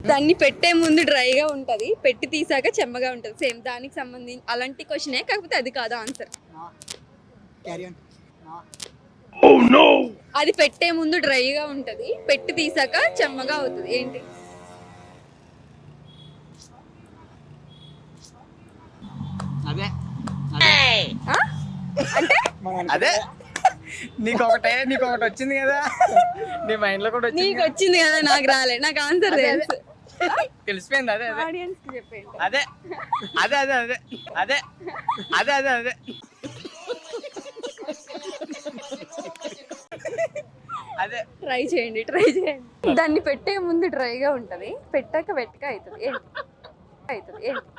దాన్ని పెట్టే ముందు డ్రైగా ఉంటది పెట్టి తీసాక చెమ్మగా ఉంటది. సేమ్ దానికి సంబంధించి అలాంటి క్వశ్చనే కాకపోతే అది కాదు ఆన్సర్ ఆన్ అది పెట్టే ముందు డ్రైగా ఉంటది పెట్టి తీసాక చెమ్మగా అవుతుంది. ఏంటి? అదే? అంటే అదే. నీకు ఒకటే నీకు ఒకటి వచ్చింది కదా. నీ మైండ్లో కూడా వచ్చింది నీకు వచ్చింది కదా నాకు రాలే. నాకు ఆన్సర్ తెలుసు. తెలిసిపోయింది అదే అదే. ఆడియన్స్కి చెప్పేయండి. అదే అదే అదే అదే అదే అదే అదే అదే. అదే. ట్రై చేయండి ట్రై చేయండి. దాన్ని పెట్టే ముందు డ్రైగా ఉంటది. పెట్టాక వెట్టగా అవుతుంది ఏంటి? అవుతుంది ఏంటి?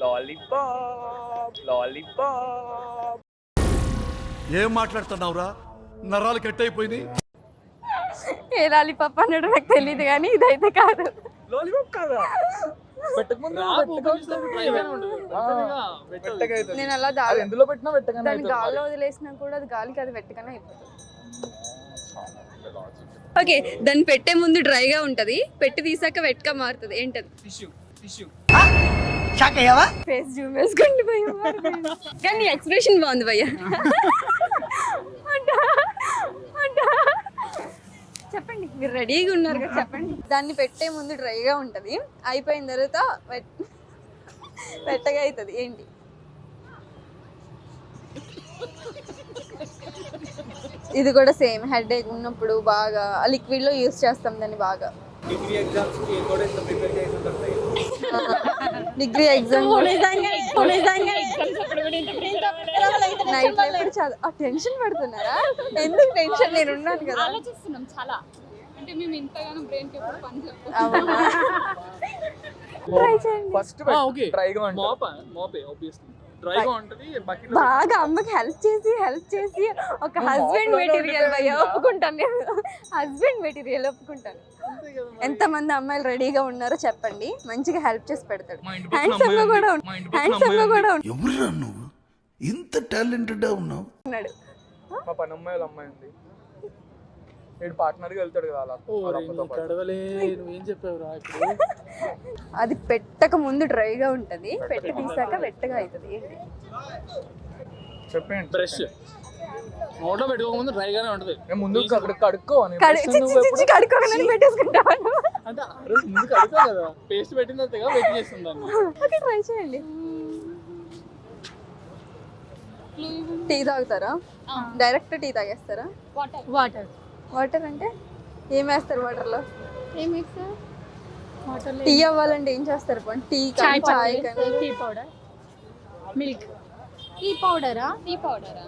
లాలీపాప్ లాలీపాప్ ఏం మాట్లాడుతున్నావురా? నరాలు కట్ అయిపోయింది ఏ లాలీపాప్ అన్నాడు నాకు తెలియదు కానీ ఇదైతే కాదు. లాలీపాప్ కాదా పెట్టకముందు నేను అలా ఎందులో పెట్టినా పెట్టగానే దాన్ని గాల్లో వదిలేసినా కూడా అది గాలికి అది వెట్టగానే అయిపోతుంది. ఓకే దాన్ని పెట్టే ముందు డ్రైగా ఉంటది. పెట్టి తీసాక వెట్గా మారుతుంది. ఏంటది? Tissue tissue. షాక్ అయ్యావా? ఫేస్ జూమ్ వేసుకోండి భయ్య మారిపోయింది. కానీ ఎక్స్ప్రెషన్ బాగుంది భయ్య. అంటా, అంటా. చెప్పండి మీరు రెడీగా ఉన్నారు కదా చెప్పండి. దాన్ని పెట్టే ముందు డ్రైగా ఉంటది. అయిపోయిన తర్వాత వెట్- వెట్టగా అవుతుంది ఏంటి? ఇది కూడా సేమ్. హెడ్ ఏక్ ఉన్నప్పుడు బాగా లిక్విడ్లో యూస్ చేస్తాం దాన్ని బాగా. డిగ్రీ ఎగ్జామ్స్కి కూడా ఇంత ప్రిపేర్ చేసి డిగ్రీ ఎగ్జామ్ నైట్ ఎప్పుడు చదువు ఆ టెన్షన్ పడుతున్నారా? ఎందుకు టెన్షన్ నేను ఉన్నాను కదా. ఆలోచిస్తున్నాం చాలా. అంటే మేము ఇంతగానో బ్రెయిన్కి ఎప్పుడు పని చెప్పు అవునా? ట్రై చేయండి. ఫస్ట్ మోప మోపే ఆబ్వియస్లీ బాగా అమ్మకి హెల్ప్ చేసి హెల్ప్ చేసి ఒక హస్బెండ్ మెటీరియల్ ఒప్పుకుంటాను నేను. హస్బెండ్ మెటీరియల్ ఒప్పుకుంటాను. ఎంతమంది అమ్మాయిలు రెడీగా ఉన్నారో చెప్పండి. మంచిగా హెల్ప్ చేసి పెడతాడు. హ్యాండ్సమ్గా అమ్మాయి కూడా హ్యాండ్సమ్గా కూడా ఎవరురా నువ్వు? ఇంత టాలెంటెడ్ ఉన్నావు? ఉన్నాడు. మా పని అమ్మాయి వాళ్ళ అమ్మాయి ఉంది వీడు వెళ్తాడు కదా అలా. వాళ్ళ అమ్మతో పాటు. కడవలే నువ్వేం చెప్పావు రా ఇప్పుడు? అది పెట్టక ముందు డ్రైగా ఉంటది పెట్టి తీసాక వెట్టగా అవుతుంది ఏంటి? చెప్పేయండి. బ్రష్. నోట్లో పెట్టుకోకముందు డ్రైగానే ఉంటది. నేను ముందు అక్కడ కడుక్కో అని కడి Brush చిచ్చి నువ్వు చిచ్చి కడుక్కోవాలని పెట్టేసుకుంటాను అంటే ఆ రోజు ముందు కదా. పేస్ట్ పెట్టిన వెయిట్ ఓకే ట్రై చేయండి. టీ తాగుతారా? డైరెక్ట్ టీ తాగేస్తారా? వాటర్ వాటర్ వాటర్ అంటే ఏం వేస్తారు వాటర్లో? ఏం మిక్స్ వాటర్ టీ అవ్వాలంటే ఏం చేస్తారు పోనీ టీ చాయ్ కానీ? టీ పౌడర్ మిల్క్ టీ పౌడరా టీ పౌడరా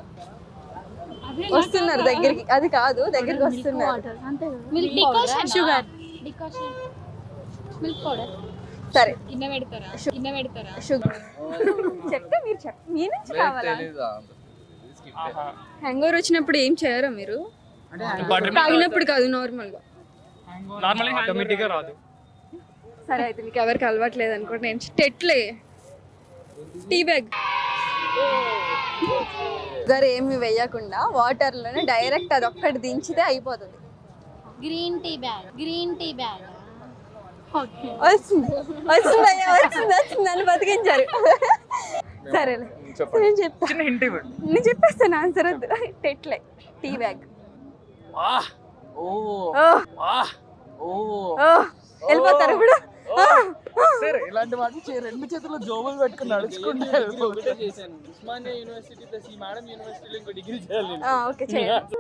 వస్తున్నారు దగ్గరికి. అది కాదు దగ్గరికి వస్తున్నారు. అంతే milk decoction sugar decoction milk powder సరే. గిన్నె పెడతారా? గిన్నె పెడతారా? షుగర్ చెప్తే మీరు చెప్. మీ నుంచి కావాలా హ్యాంగ్ ఓవర్ వచ్చినప్పుడు ఏం చేయరా మీరు? తాగినప్పుడు కాదు నార్మల్గా. నార్మల్ ఆటోమేటిక్గా రాదు. సరే అయితే మీకు ఎవరికి అలవాట్లేదు అనుకోండి నేను టెట్లే టీ బ్యాగ్. షుగర్ ఏమి వేయకుండా వాటర్లోనే డైరెక్ట్ అది ఒక్కటి దించితే అయిపోతుంది. Green tea bag green tea bag వస్తుంది వస్తుంది వచ్చింది వచ్చింది నన్ను బతికించారు. సరేలే చెప్పండి. నేను చెప్తా. చిన్న హింట్ ఇవ్వండి. నేను చెప్పేస్తాను ఆన్సర్ వద్దు. Tetley tea bag. వెళ్ళిపోతారు ఇప్పుడు ఓ, ఓ. సరే ఇలాంటి వాటి చే- రెండు చేతుల్లో జోబులు పెట్టుకుని నడుచుకుంటే చేశాను. ఉస్మానియా యూనివర్సిటీ ప్లస్ ఈ మేడం యూనివర్సిటీలో ఇంకో డిగ్రీ చేయాలి ఓకే చేయండి.